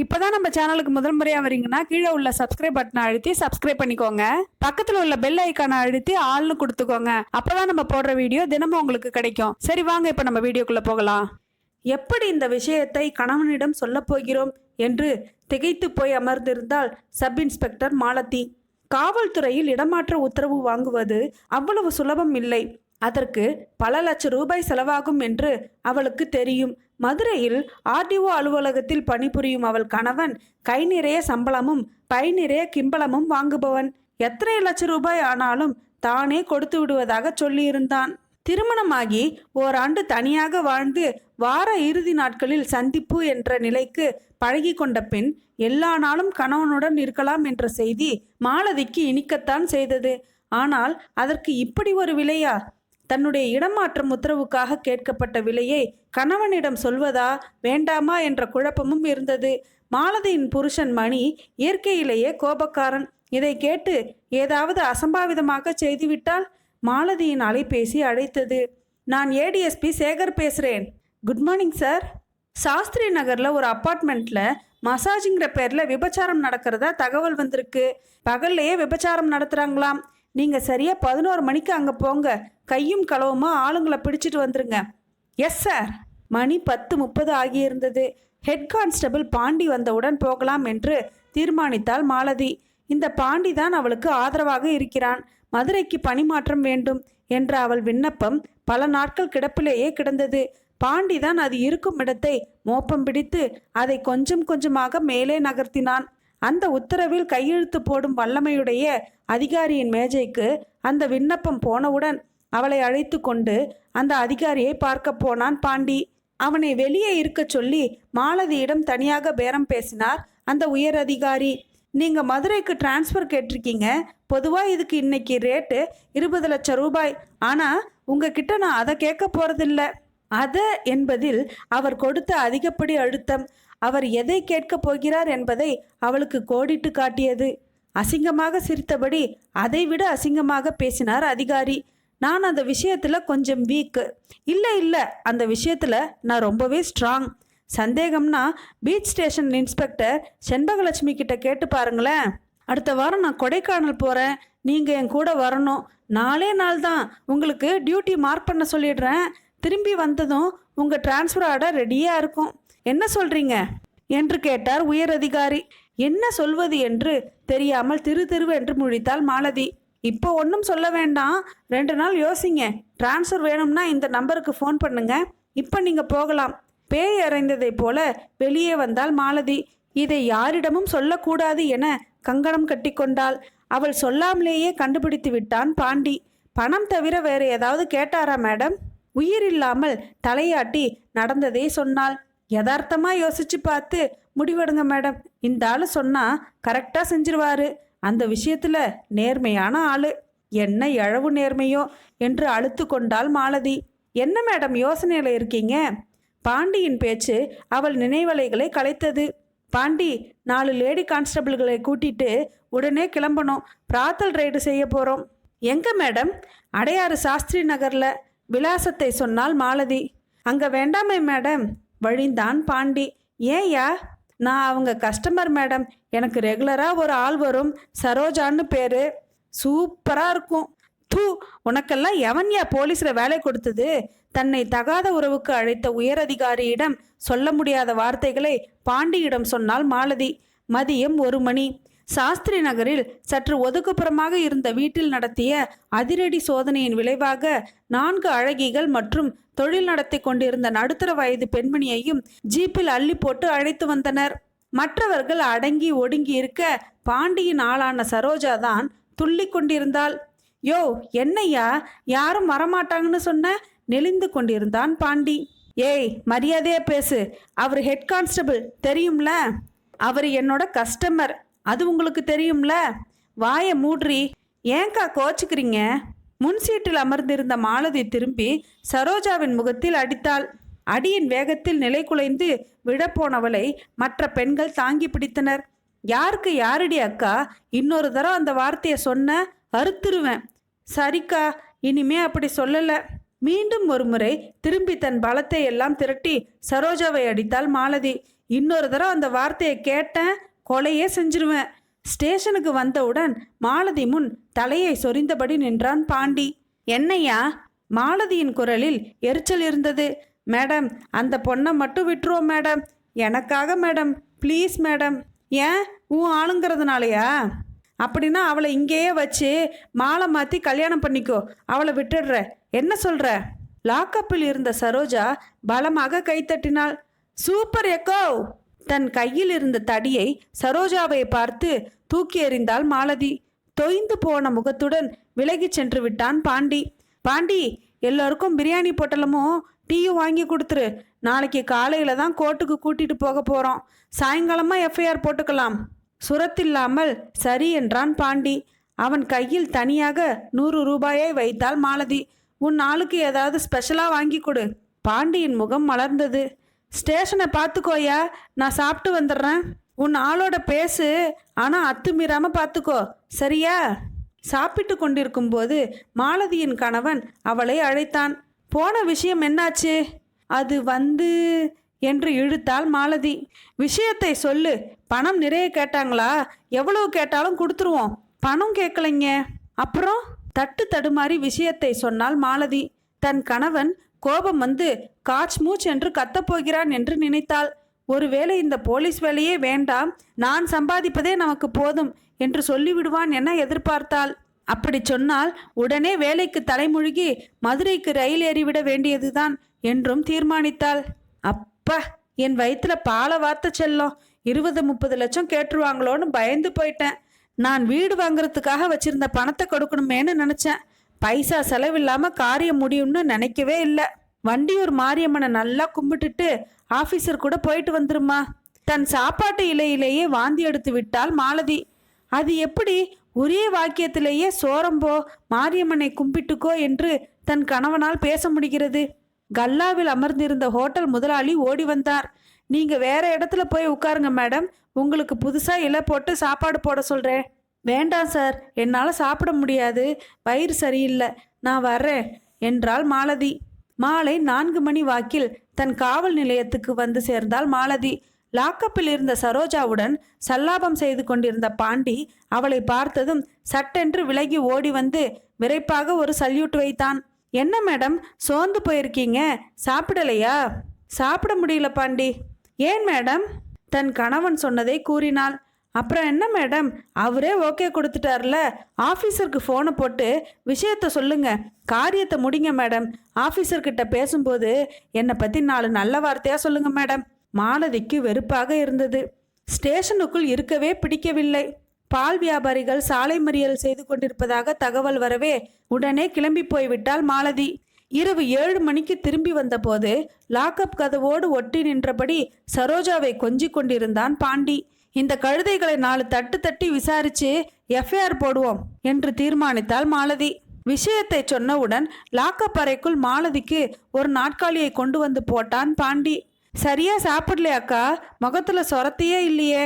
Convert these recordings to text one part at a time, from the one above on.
இப்போதான் நம்ம சேனலுக்கு முதல் முறையாக வரீங்கன்னா கீழே உள்ள சப்ஸ்கிரைப் பட்டனை அழுத்தி சப்ஸ்கிரைப் பண்ணிக்கோங்க. பக்கத்தில் உள்ள பெல் ஐக்கானை அழுத்தி ஆள்னு கொடுத்துக்கோங்க. அப்போதான் நம்ம போடுற வீடியோ தினமும் உங்களுக்கு கிடைக்கும். சரி வாங்க இப்போ நம்ம வீடியோக்குள்ளே போகலாம். எப்படி இந்த விஷயத்தை கணவனிடம் சொல்லப் போகிறோம் என்று திகைத்து போய் அமர்ந்திருந்தால் சப் இன்ஸ்பெக்டர் மாலதி. காவல்துறையில் இடமாற்ற உத்தரவு வாங்குவது அவ்வளவு சுலபம் இல்லை. அதற்கு பல லட்சம் ரூபாய் செலவாகும் என்று அவளுக்கு தெரியும். மதுரையில் ஆர்டிஓ அலுவலகத்தில் பணிபுரியும் அவள் கணவன் கை நிறைய சம்பளமும் பை நிறைய கிம்பளமும் வாங்குபவன். எத்தனை லட்சம் ரூபாய் ஆனாலும் தானே கொடுத்து விடுவதாக சொல்லியிருந்தான். திருமணமாகி ஓராண்டு தனியாக வாழ்ந்து வார இறுதி நாட்களில் சந்திப்பு என்ற நிலைக்கு பழகி கொண்ட பின் எல்லா நாளும் கணவனுடன் இருக்கலாம் என்ற செய்தி மாலதிக்கு இனிக்கத்தான் செய்தது. ஆனால் அதற்கு இப்படி ஒரு விலையா? தன்னுடைய இடமாற்றம் உத்தரவுக்காக கேட்கப்பட்ட விலையை கணவனிடம் சொல்வதா வேண்டாமா என்ற குழப்பமும் இருந்தது. மாலதியின் புருஷன் மணி இயற்கையிலேயே கோபக்காரன். இதை கேட்டு ஏதாவது அசம்பாவிதமாக செய்துவிட்டால்? மாலதியின் அலைபேசி அழைத்தது. நான் ஏடிஎஸ்பி சேகர் பேசுகிறேன் குட் மார்னிங் சார். சாஸ்திரி நகரில் ஒரு அப்பார்ட்மெண்ட்டில் மசாஜிங்கிற பேரில் விபச்சாரம் நடக்கிறதா தகவல் வந்திருக்கு. பகல்லையே விபச்சாரம் நடத்துகிறாங்களாம் நீங்கள் சரியாக பதினோரு மணிக்கு அங்கே போங்க. கையும் களவுமா ஆளுங்களை பிடிச்சிட்டு வந்துருங்க. எஸ் சார் மணி பத்து முப்பது ஆகியிருந்தது. ஹெட் கான்ஸ்டபிள் பாண்டி வந்தவுடன் போகலாம் என்று தீர்மானித்தாள் மாலதி. இந்த பாண்டி தான் அவளுக்கு ஆதரவாக இருக்கிறான். மதுரைக்கு பணிமாற்றம் வேண்டும் என்ற அவள் விண்ணப்பம் பல நாட்கள் கிடப்பிலேயே கிடந்தது. பாண்டி தான் அது இருக்கும் இடத்தை மோப்பம் பிடித்து அதை கொஞ்சம் கொஞ்சமாக மேலே நகர்த்தினான். அந்த உத்தரவில் கையெழுத்து போடும் வல்லமையுடைய அதிகாரியின் மேஜைக்கு அந்த விண்ணப்பம் போனவுடன் அவளை அழைத்து கொண்டு அந்த அதிகாரியை பார்க்க போனான் பாண்டி. அவனை வெளியே இருக்கச் சொல்லி மாலதியிடம் தனியாக பேரம் பேசினார் அந்த உயர் அதிகாரி. நீங்க மதுரைக்கு டிரான்ஸ்ஃபர் கேட்டிருக்கீங்க. பொதுவாக இதுக்கு இன்னைக்கு ரேட்டு இருபது லட்சம் ரூபாய். ஆனால் உங்ககிட்ட நான் அதை கேட்க போகிறதில்ல அத? என்பதில் அவர் கொடுத்த அதிகப்படி அழுத்தம். அவர் எதை கேட்கப் போகிறார் என்பதை அவளுக்கு கோடிட்டு காட்டியது. அசிங்கமாக சிரித்தபடி அதைவிட அசிங்கமாக பேசினார் அதிகாரி. நான் அந்த விஷயத்தில் கொஞ்சம் வீக்கு இல்லை இல்லை அந்த விஷயத்தில் நான் ரொம்பவே ஸ்ட்ராங் சந்தேகம்னா பீச் ஸ்டேஷன் இன்ஸ்பெக்டர் செண்பகலட்சுமி கிட்ட கேட்டு பாருங்களேன். அடுத்த வாரம் நான் கொடைக்கானல் போகிறேன் நீங்கள் என் கூட வரணும். நாலே நாள் தான். உங்களுக்கு டியூட்டி மார்க் பண்ண சொல்லிடுறேன். திரும்பி வந்ததும் உங்கள் டிரான்ஸ்ஃபர் ஆர்டர் ரெடியாக இருக்கும். என்ன சொல்கிறீங்க என்று கேட்டார் உயர் அதிகாரி என்ன சொல்வது என்று தெரியாமல் திரு திருவென்று முழித்தாள் மாலதி. இப்போ ஒன்றும் சொல்ல வேண்டாம். ரெண்டு நாள் யோசிங்க. டிரான்ஸ்ஃபர் வேணும்னா இந்த நம்பருக்கு ஃபோன் பண்ணுங்க. இப்போ நீங்கள் போகலாம். பேய் அறைந்ததைப் போல வெளியே வந்தாள் மாலதி. இதை யாரிடமும் சொல்லக்கூடாது என கங்கணம் கட்டிக்கொண்டாள் அவள் சொல்லாமலேயே கண்டுபிடித்து விட்டான் பாண்டி. பணம் தவிர வேறு ஏதாவது கேட்டாரா மேடம்? உயிரில்லாமல் தலையாட்டி நடந்ததை சொன்னாள். யதார்த்தமாக யோசிச்சு பார்த்து முடிவெடுங்க மேடம். இந்த ஆள் சொன்னால் கரெக்டாக செஞ்சிருவாரு. அந்த விஷயத்தில் நேர்மையான ஆள். என்ன இழவு நேர்மையோ என்று அழுத்து கொண்டாள் மாலதி. என்ன மேடம் யோசனையில் இருக்கீங்க? பாண்டியின் பேச்சு அவள் நினைவலைகளை கலைத்தது. பாண்டி நாலு லேடி கான்ஸ்டபிள்களை கூட்டிட்டு உடனே கிளம்பணும். பிராத்தல் ரைடு செய்ய போகிறோம் எங்க மேடம்? அடையாறு சாஸ்திரி நகரில். விலாசத்தை சொன்னால் மாலதி. அங்கே வேண்டாமே மேடம். வழிந்தான் பாண்டி. ஏயா நான் அவங்க கஸ்டமர் மேடம் எனக்கு ரெகுலராக ஒரு ஆள் வரும். சரோஜான்னு பேர். சூப்பராக இருக்கும். தூ உனக்கெல்லாம் எவன்யா போலீஸில் வேலை கொடுத்தது? தன்னை தகாத உறவுக்கு அழைத்த உயரதிகாரியிடம் சொல்ல முடியாத வார்த்தைகளை பாண்டியிடம் சொன்னால் மாலதி. மதியம் ஒரு மணி. சாஸ்திரி நகரில் சற்று ஒதுக்குப்புறமாக இருந்த வீட்டில் நடத்திய அதிரடி சோதனையின் விளைவாக நான்கு அழகிகள் மற்றும் தொழில் நடத்தி கொண்டிருந்த நடுத்தர வயது பெண்மணியையும் ஜீப்பில் அள்ளி போட்டு அழைத்து வந்தனர். மற்றவர்கள் அடங்கி ஒடுங்கி இருக்க பாண்டியின் ஆளான சரோஜா தான் துள்ளி கொண்டிருந்தாள். யோ என்னையா யாரும் வரமாட்டாங்கன்னு சொன்ன? நெளிந்து கொண்டிருந்தான் பாண்டி. ஏய் மரியாதையா பேசு. அவர் ஹெட் கான்ஸ்டபிள் தெரியும்ல? அவர் என்னோட கஸ்டமர் அது உங்களுக்கு தெரியும்ல? வாயை மூட்ரி ஏங்கா கோச்சுக்கிறீங்க? முன் சீட்டில் அமர்ந்திருந்த மாலதி திரும்பி சரோஜாவின் முகத்தில் அடித்தாள். அடியின் வேகத்தில் நிலை குலைந்து விழப்போனவளை மற்ற பெண்கள் தாங்கி பிடித்தனர். யாருக்கு யாரடி அக்கா? இன்னொரு தரம் அந்த வார்த்தையை சொன்ன அறுத்துருவேன். சரிக்கா இனிமே அப்படி சொல்லலை மீண்டும் ஒருமுறை திரும்பி தன் பலத்தை எல்லாம் திரட்டி சரோஜாவை அடித்தாள் மாலதி. இன்னொரு தடவை அந்த வார்த்தையை கேட்டேன் கொலையே செஞ்சிருவேன். ஸ்டேஷனுக்கு வந்தவுடன் மாலதி முன் தலையை சொரிந்தபடி நின்றான் பாண்டி. என்னையா மாலதியின் குரலில் எரிச்சல் இருந்தது. மேடம் அந்த பொண்ணை மட்டும் விட்டுருவோம் மேடம். எனக்காக மேடம். Please madam. ஏன்? உன் ஆளுங்கிறதுனாலயா? அப்படின்னா அவளை இங்கேயே வச்சு மாலை மாற்றி கல்யாணம் பண்ணிக்கோ. அவளை விட்டுடுற என்ன சொல்கிற லாக்கப்பில் இருந்த சரோஜா பலமாக கைத்தட்டினாள் சூப்பர் எக்கோ! தன் கையில் இருந்த தடியை சரோஜாவை பார்த்து தூக்கி எறிந்தாள் மாலதி. தொய்ந்து போன முகத்துடன் விலகிச் சென்று விட்டான் பாண்டி. பாண்டி எல்லோருக்கும் பிரியாணி பொட்டலமும் டீயும் வாங்கி கொடுத்துரு. நாளைக்கு காலையில தான் கோர்ட்டுக்கு கூட்டிட்டு போக போறோம். சாயங்காலமா எஃப்ஐஆர் போட்டுக்கலாம். சுரத்தில்லாமல் சரி என்றான் பாண்டி. அவன் கையில் தனியாக நூறு ரூபாயை வைத்தாள் மாலதி. உன் ஆளுக்கு ஏதாவது ஸ்பெஷலாக வாங்கி கொடு. பாண்டியின் முகம் மலர்ந்தது. ஸ்டேஷனை பார்த்துக்கோயா நான் சாப்பிட்டு வந்துடுறேன். உன் ஆளோட பேசு. ஆனால் அத்துமீறாமல் பார்த்துக்கோ. சரியா? சாப்பிட்டு கொண்டிருக்கும் போது மாலதியின் கணவன் அவளை அழைத்தான். போன விஷயம் என்னாச்சு? அது வந்து என்று இழுத்தாள் மாலதி. விஷயத்தை சொல்லு. பணம் நிறைய கேட்டாங்களா? எவ்வளவு கேட்டாலும் கொடுத்துருவோம். பணம் கேட்கலைங்க. அப்புறம் தட்டு தடுமாறி விஷயத்தை சொன்னால் மாலதி. தன் கணவன் கோபம் வந்து காச் மூச் என்று கத்தப்போகிறான் என்று நினைத்தாள். ஒருவேளை இந்த போலீஸ் வேலையே வேண்டாம் நான் சம்பாதிப்பதே நமக்கு போதும் என்று சொல்லிவிடுவான் என எதிர்பார்த்தாள். அப்படி சொன்னால் உடனே வேலைக்கு தலைமுழுகி மதுரைக்கு ரயில் ஏறிவிட வேண்டியதுதான் என்றும் தீர்மானித்தாள். அப்பா என் வயிற்றுல பாலை வார்த்த செல்லம். இருபது முப்பது லட்சம் கேட்டுருவாங்களோன்னு பயந்து போயிட்டேன். நான் வீடு வாங்குறதுக்காக வச்சிருந்த பணத்தை கொடுக்கணுமேன்னு நினச்சேன். பைசா செலவில்லாமல் காரியம் முடியும்னு நினைக்கவே இல்லை. வண்டியூர் மாரியம்மனை நல்லா கும்பிட்டுட்டு ஆஃபீஸர் கூட போயிட்டு வந்துருமா? தன் சாப்பாட்டு இலையிலேயே வாந்தி எடுத்து விட்டாள் மாலதி. அது எப்படி? ஒரே வாக்கியத்திலேயே சோரம்போ மாரியம்மனை கும்பிட்டுக்கோ என்று தன் கணவனால் பேச முடிகிறது. கல்லாவில் அமர்ந்திருந்த ஹோட்டல் முதலாளி ஓடி வந்தார். நீங்கள் வேற இடத்துல போய் உட்காருங்க மேடம். உங்களுக்கு புதுசாக இலை போட்டு சாப்பாடு போட சொல்கிறேன் வேண்டாம் சார் என்னால் சாப்பிட முடியாது. வயிறு சரியில்லை. நான் வர்றேன் என்றாள் மாலதி. மாலை நான்கு மணி வாக்கில் தன் காவல் நிலையத்துக்கு வந்து சேர்ந்தாள் மாலதி. லாக்கப்பில் இருந்த சரோஜாவுடன் சல்லாபம் செய்து கொண்டிருந்த பாண்டி அவளை பார்த்ததும் சட்டென்று விலகி ஓடி வந்து விரைப்பாக ஒரு சல்யூட் வைத்தான். என்ன மேடம் சோர்ந்து போயிருக்கீங்க? சாப்பிடலையா? சாப்பிட முடியல பாண்டி. ஏன் மேடம்? தன் கணவன் சொன்னதை கூறினாள். அப்புறம் என்ன மேடம்? அவரே ஓகே கொடுத்துட்டார்ல. ஆஃபீஸருக்கு ஃபோனை போட்டு விஷயத்த சொல்லுங்க. காரியத்தை முடிங்க மேடம். ஆஃபீஸர்கிட்ட பேசும்போது என்னை பற்றி நாலு நல்ல வார்த்தையாக சொல்லுங்க மேடம். மாலதிக்கு வெறுப்பாக இருந்தது. ஸ்டேஷனுக்குள் இருக்கவே பிடிக்கவில்லை. பால் வியாபாரிகள் சாலை மறியல் செய்து கொண்டிருப்பதாக தகவல் வரவே உடனே கிளம்பி போய்விட்டால் மாலதி. இரவு ஏழு மணிக்கு திரும்பி வந்தபோது லாக்அப் கதவோடு ஒட்டி நின்றபடி சரோஜாவை கொஞ்சிக் கொண்டிருந்தான் பாண்டி. இந்த கழுதைகளை நாலு தட்டு தட்டி விசாரிச்சு எஃப்ஐஆர் போடுவோம் என்று தீர்மானித்தாள் மாலதி. விஷயத்தை சொன்னவுடன் லாக்கப் அறைக்குள் மாலதிக்கு ஒரு நாட்காலியை கொண்டு வந்து போட்டான் பாண்டி. சரியா சாப்பிடலையாக்கா முகத்துல சொரத்தையே இல்லையே.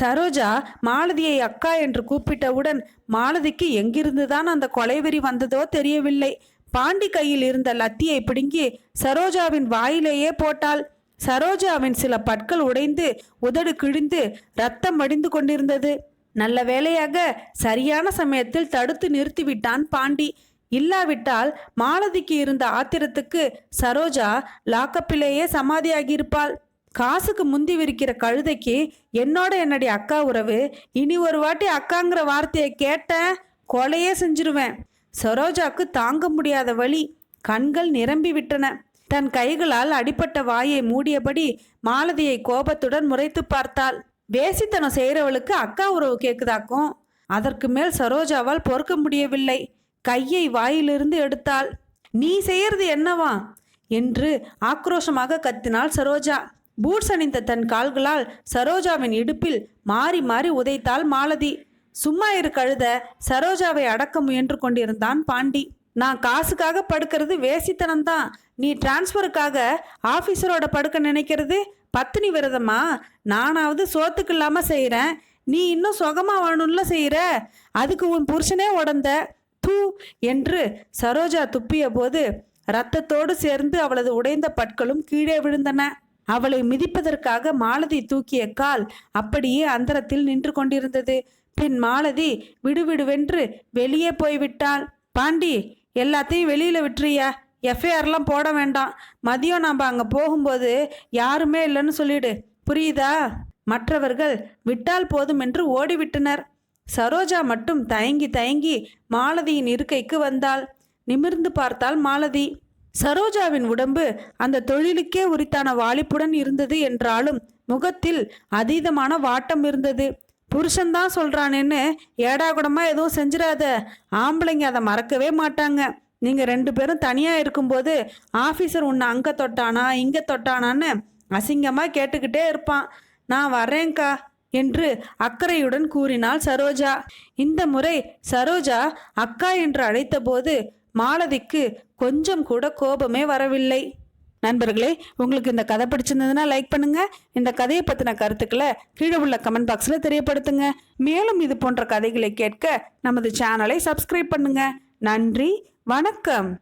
சரோஜா மாலதியை அக்கா என்று கூப்பிட்டவுடன் மாலதிக்கு எங்கிருந்துதான் அந்த கொலைவெறி வந்ததோ தெரியவில்லை. பாண்டி கையில் இருந்த லத்தியை பிடுங்கி சரோஜாவின் வாயிலேயே போட்டாள். சரோஜாவின் சில பற்கள் உடைந்து உதடு கிழிந்து ரத்தம் மடிந்து கொண்டிருந்தது. நல்ல வேலையாக சரியான சமயத்தில் தடுத்து நிறுத்திவிட்டான் பாண்டி. இல்லாவிட்டால் மாலதிக்கு இருந்த ஆத்திரத்துக்கு சரோஜா லாக்கப்பிலேயே சமாதியாகியிருப்பாள். காசுக்கு முந்தி விரிக்கிற கழுதைக்கு என்னோட என்னுடைய அக்கா உறவு? இனி ஒரு வாட்டி அக்காங்கிற வார்த்தையை கேட்டேன் கொலையே செஞ்சிருவேன். சரோஜாக்கு தாங்க முடியாத வழி. கண்கள் நிரம்பி விட்டன. தன் கைகளால் அடிப்பட்ட வாயை மூடியபடி மாலதியை கோபத்துடன் முறைத்து பார்த்தாள். வேசித்தனம் செய்கிறவளுக்கு அக்கா உறவு கேட்குதாக்கும் அதற்கு மேல் சரோஜாவால் பொறுக்க முடியவில்லை. கையை வாயிலிருந்து எடுத்தாள். நீ செய்யறது என்னவா என்று ஆக்ரோஷமாக கத்தினாள் சரோஜா. பூட்ஸ் அணிந்த தன் கால்களால் சரோஜாவின் இடுப்பில் மாறி மாறி உதைத்தாள் மாலதி. சும்மா இரு கழுத. சரோஜாவை அடக்க முயன்று கொண்டிருந்தான் பாண்டி. நான் காசுக்காக படுக்கிறது வேசித்தனம்தான். நீ டிரான்ஸ்ஃபருக்காக ஆஃபீஸரோட படுக்க நினைக்கிறது? பத்தினி விரதமா? நானாவது சோத்துக்கு இல்லாமல் செய்கிறேன் நீ இன்னும் சுகமாக வேணும்ல செய்கிற அதுக்கு உன் புருஷனே உடந்த தூ என்று சரோஜா துப்பிய போது ரத்தத்தோடு சேர்ந்து அவளது உடைந்த பற்களும் கீழே விழுந்தன. அவளை மிதிப்பதற்காக மாலதி தூக்கிய கால் அப்படியே அந்தரத்தில் நின்று கொண்டிருந்தது. பின் மாலதி விடுவிடுவென்று வெளியே போய்விட்டாள். பாண்டி எல்லாத்தையும் வெளியில விட்டுறியா? எஃப்ஐஆர்லாம் போட வேண்டாம். மதியம் நாம் அங்கே போகும்போது யாருமே இல்லைன்னு சொல்லிடு. புரியுதா? மற்றவர்கள் விட்டால் போதும் என்று ஓடிவிட்டனர் சரோஜா மட்டும் தயங்கி தயங்கி மாலதியின் இருக்கைக்கு வந்தாள். நிமிர்ந்து பார்த்தாள் மாலதி. சரோஜாவின் உடம்பு அந்த தொழிலுக்கே உரித்தான வாலிப்புடன் இருந்தது என்றாலும் முகத்தில் அதீதமான வாட்டம் இருந்தது. புருஷன்தான் சொல்கிறானேன்னு ஏடாகுடமாக எதுவும் செஞ்சிடாத ஆம்பளைங்க அதை மறக்கவே மாட்டாங்க. நீங்கள் ரெண்டு பேரும் தனியாக இருக்கும்போது ஆஃபீஸர் உன்னை அங்கே தொட்டானா இங்கே தொட்டானான்னு அசிங்கமாக கேட்டுக்கிட்டே இருப்பான். நான் வரேன்க்கா என்று அக்கறையுடன் கூறினாள் சரோஜா. இந்த முறை சரோஜா அக்கா என்று அழைத்தபோது மாலதிக்கு கொஞ்சம் கூட கோபமே வரவில்லை. நண்பர்களே உங்களுக்கு இந்த கதை பிடிச்சிருந்ததுன்னா லைக் பண்ணுங்க. இந்த கதையை பற்றின கருத்துக்களை கீழே உள்ள கமெண்ட் பாக்ஸில் தெரியப்படுத்துங்க. மேலும் இது போன்ற கதைகளை கேட்க நமது சேனலை சப்ஸ்கிரைப் பண்ணுங்க. நன்றி வணக்கம்.